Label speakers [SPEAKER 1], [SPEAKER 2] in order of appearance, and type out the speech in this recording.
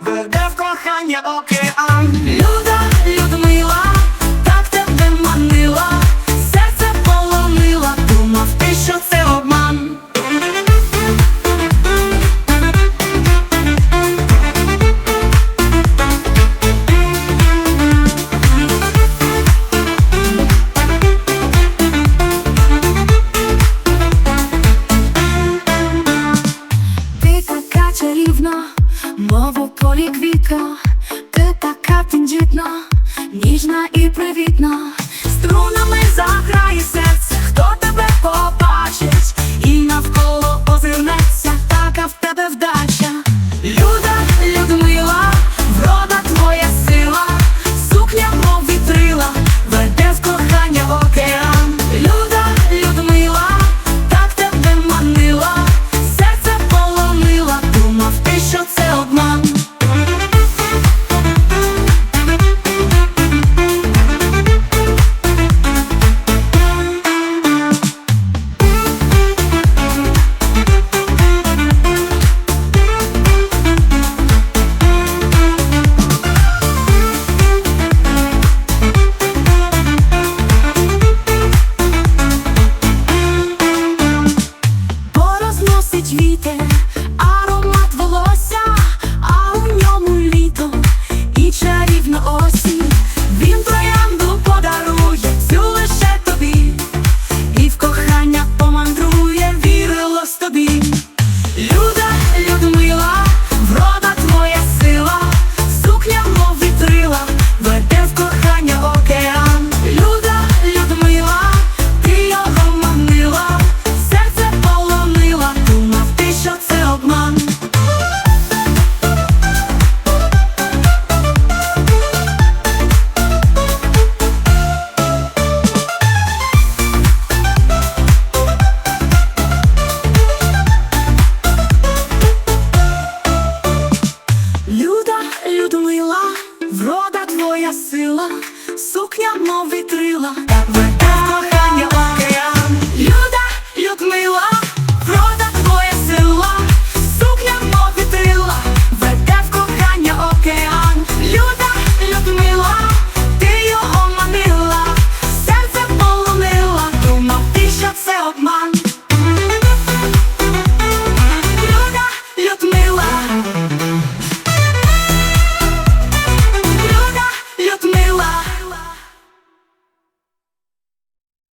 [SPEAKER 1] Веде в кохання океан тендітна, мову полі квітка, ти така тендітна, ніжна і привітна, струнами заграє серце. сила, сукня мов вітрила, веде кохання.